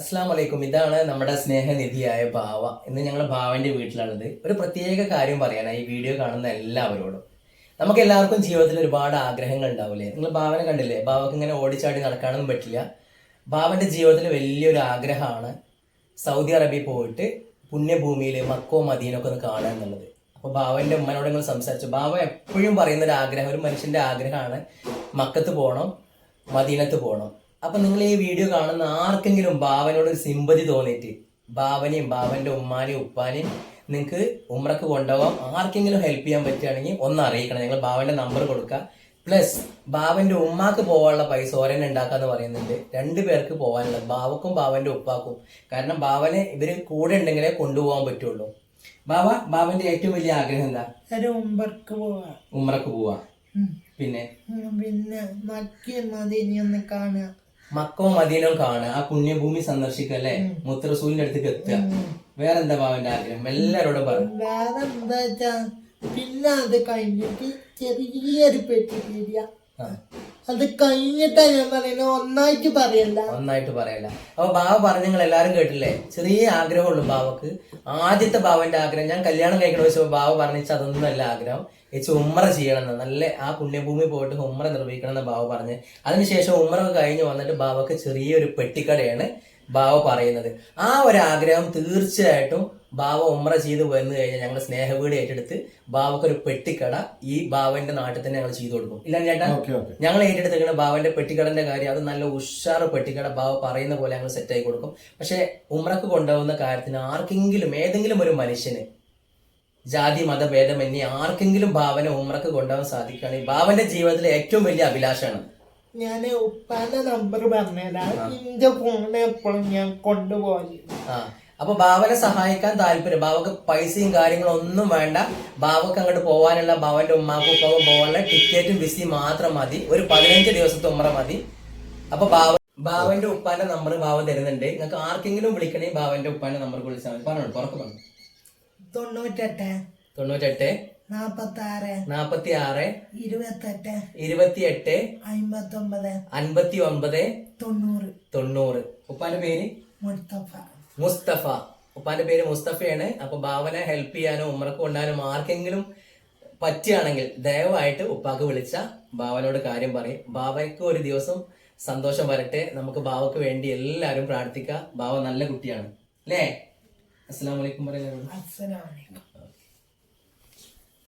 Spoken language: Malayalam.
അസ്സാം വലൈക്കും ഇതാണ് നമ്മുടെ സ്നേഹനിധിയായ ഭാവ ഇന്ന് ഞങ്ങൾ ഭാവന്റെ വീട്ടിലാണത് ഒരു പ്രത്യേക കാര്യം പറയാനാണ് ഈ വീഡിയോ കാണുന്ന എല്ലാവരോടും. നമുക്ക് എല്ലാവർക്കും ജീവിതത്തിൽ ഒരുപാട് ആഗ്രഹങ്ങൾ ഉണ്ടാവില്ലേ നിങ്ങൾ ഭാവനെ കണ്ടില്ലേ? ഭാവക്ക് ഇങ്ങനെ ഓടിച്ചാടി നടക്കാനൊന്നും പറ്റില്ല. ഭാവന്റെ ജീവിതത്തിൽ വലിയൊരു ആഗ്രഹമാണ് സൗദി അറേബ്യ പോയിട്ട് പുണ്യഭൂമിയിൽ മക്കോ മദീനൊക്കെ ഒന്ന് കാണുക എന്നുള്ളത്. അപ്പോൾ ഭാവന്റെ ഉമ്മനോട് നിങ്ങൾ സംസാരിച്ചു. ഭാവ എപ്പോഴും പറയുന്ന ഒരു ആഗ്രഹം ഒരു മനുഷ്യന്റെ ആഗ്രഹമാണ് മക്കത്ത് പോകണം മദീനത്ത് പോകണം അപ്പൊ നിങ്ങൾ ഈ വീഡിയോ കാണുന്ന ആർക്കെങ്കിലും ബാവനോട് ഒരു സിമ്പതി തോന്നിയിട്ട് ബാവനെയും ബാവന്റെ ഉമ്മാനെയും ഉപ്പാനെയും നിങ്ങൾക്ക് ഉമ്രക്ക് കൊണ്ടുപോകാം ആർക്കെങ്കിലും ഹെൽപ്പ് ചെയ്യാൻ പറ്റുകയാണെങ്കിൽ ഒന്ന് അറിയിക്കണം. നിങ്ങൾ ബാവന്റെ നമ്പർ കൊടുക്കുക പ്ലസ് ബാവന്റെ ഉമ്മാക്ക് പോകാനുള്ള പൈസ ഓരന്നെ ഉണ്ടാക്കാന്ന് പറയുന്നുണ്ട്. രണ്ടു പേർക്ക് പോകാനുള്ളത് ബാവക്കും ബാവന്റെ ഉപ്പാക്കും. കാരണം ബാവനെ ഇവർ കൂടെ ഉണ്ടെങ്കിലേ കൊണ്ടുപോകാൻ പറ്റുള്ളൂ. ബാബ ബാബന്റെ ഏറ്റവും വലിയ ആഗ്രഹം എന്താ? ഉമ്പർക്ക് പോവാ. ഉമ്രക്ക് പോവാ. പിന്നെ? പിന്നെ മക്കി മതിനി ഒന്ന് കാണുക. മക്കോ മദീനോ കാണുക ആ പുണ്യഭൂമി സന്ദർശിക്കുക അല്ലെ? മുത്തറസൂലിന്റെ അടുത്തേക്ക് എത്തുക. വേറെന്താ ബാബന്റെ ആഗ്രഹം? എല്ലാരോടും പറഞ്ഞു വേറെ എന്താ വെച്ചാ പിന്നെ അത് കഴിഞ്ഞിട്ട് ചെറിയൊരു പെട്ടി അത് കഴിഞ്ഞിട്ടാ ഞാൻ പറയുന്നത് ഒന്നായിട്ട് പറയല്ല ഒന്നായിട്ട് പറയല്ല അപ്പൊ ബാവ പറഞ്ഞ നിങ്ങൾ എല്ലാരും കേട്ടില്ലേ? ചെറിയ ആഗ്രഹമുള്ളൂ ബാവക്ക്. ആദ്യത്തെ ബാവന്റെ ആഗ്രഹം ഞാൻ കല്യാണം കഴിക്കണ വെച്ചപ്പോ ബാവ പറഞ്ഞിച്ച് അതൊന്നും അല്ല ആഗ്രഹം. ചേച്ചി ഉമ്മറ ചെയ്യണം എന്ന് നല്ല ആ പുണ്യഭൂമി പോയിട്ട് ഉമ്മറ നിർവഹിക്കണം എന്ന് ബാവ പറഞ്ഞ്. അതിനുശേഷം ഉമ്മറ കഴിഞ്ഞ് വന്നിട്ട് ബാവക്ക് ചെറിയൊരു പെട്ടിക്കടയാണ് ബാവ പറയുന്നത്. ആ ഒരു ആഗ്രഹം തീർച്ചയായിട്ടും ബാവ ഉമ്ര ചെയ്ത് വന്നു കഴിഞ്ഞാൽ ഞങ്ങൾ സ്നേഹവീട് ഏറ്റെടുത്ത് ബാവക്ക് ഒരു പെട്ടിക്കട ഈ ബാവന്റെ നാട്ടിൽ തന്നെ ഞങ്ങൾ ചെയ്തു കൊടുക്കും. ഇല്ല ചേട്ടാ? ഞങ്ങൾ ഏറ്റെടുത്തിരിക്കുന്ന ബാവന്റെ പെട്ടിക്കടന്റെ കാര്യം അത് നല്ല ഉഷാറ് പെട്ടിക്കട ബാവ പറയുന്ന പോലെ ഞങ്ങൾ സെറ്റ് ആയി കൊടുക്കും. പക്ഷെ ഉമ്രക്ക് കൊണ്ടുപോകുന്ന കാര്യത്തിന് ആർക്കെങ്കിലും ഏതെങ്കിലും ഒരു മനുഷ്യന് ജാതി മതഭേദമന്യേ ആർക്കെങ്കിലും ഭാവന ഉമ്രക്ക് കൊണ്ടുപോകാൻ സാധിക്കുകയാണെങ്കിൽ ഭാവന്റെ ജീവിതത്തിലെ ഏറ്റവും വലിയ അഭിലാഷമാണ് ഞാൻ ഉപ്പാന്റെ നമ്പർ പറഞ്ഞതാ എന്റെ ഫോണിനെ എപ്പോഴും ഞാൻ കൊണ്ടുപോയി ആ. അപ്പൊ ബാവനെ സഹായിക്കാൻ താല്പര്യം. ബാവക്ക് പൈസയും കാര്യങ്ങളും ഒന്നും വേണ്ട. ബാവക്ക് അങ്ങോട്ട് പോകാനുള്ള ബാവന്റെ ഉമ്മാക്കും ഉപ്പാവും പോകാനുള്ള ടിക്കറ്റും വിസി മാത്രം മതി. ഒരു പതിനഞ്ച് ദിവസത്തെ ഉമ്ര മതി. അപ്പൊ ബാവ ബാവന്റെ ഉപ്പാന്റെ നമ്പർ ബാവ തരുന്നുണ്ട്. നിങ്ങൾക്ക് ആർക്കെങ്കിലും വിളിക്കണേ ബാവന്റെ ഉപ്പാന്റെ നമ്പർ വിളിച്ചാൽ മതി. പറഞ്ഞു തുറക്ക് പറഞ്ഞു. തൊണ്ണൂറ്റെട്ട് തൊണ്ണൂറ്റെട്ട് നാപ്പത്തി ആറ് നാപ്പത്തി ആറ് ഇരുപത്തെട്ട് ഇരുപത്തിയെട്ട് അമ്പത്തൊമ്പത് അൻപത്തി ഒമ്പത് തൊണ്ണൂറ്. തൊണ്ണൂറ്. ഉപ്പാന്റെ പേര്? മുസ്തഫ. മുസ്തഫ. ഉപ്പാന്റെ പേര് മുസ്തഫയാണ്. അപ്പൊ ഭാവന ഹെൽപ്പ് ചെയ്യാനോ ഉമ്മറക്ക് കൊണ്ടാനും ആർക്കെങ്കിലും പറ്റുകയാണെങ്കിൽ ദയവായിട്ട് ഉപ്പാക്ക് വിളിച്ച ഭാവനോട് കാര്യം പറയും. ബാവയ്ക്ക് ഒരു ദിവസം സന്തോഷം വരട്ടെ. നമുക്ക് ബാവക്ക് വേണ്ടി എല്ലാവരും പ്രാർത്ഥിക്കാം. ബാവ നല്ല കുട്ടിയാണ്. അല്ലേ? അസ്സലാമലൈക്കും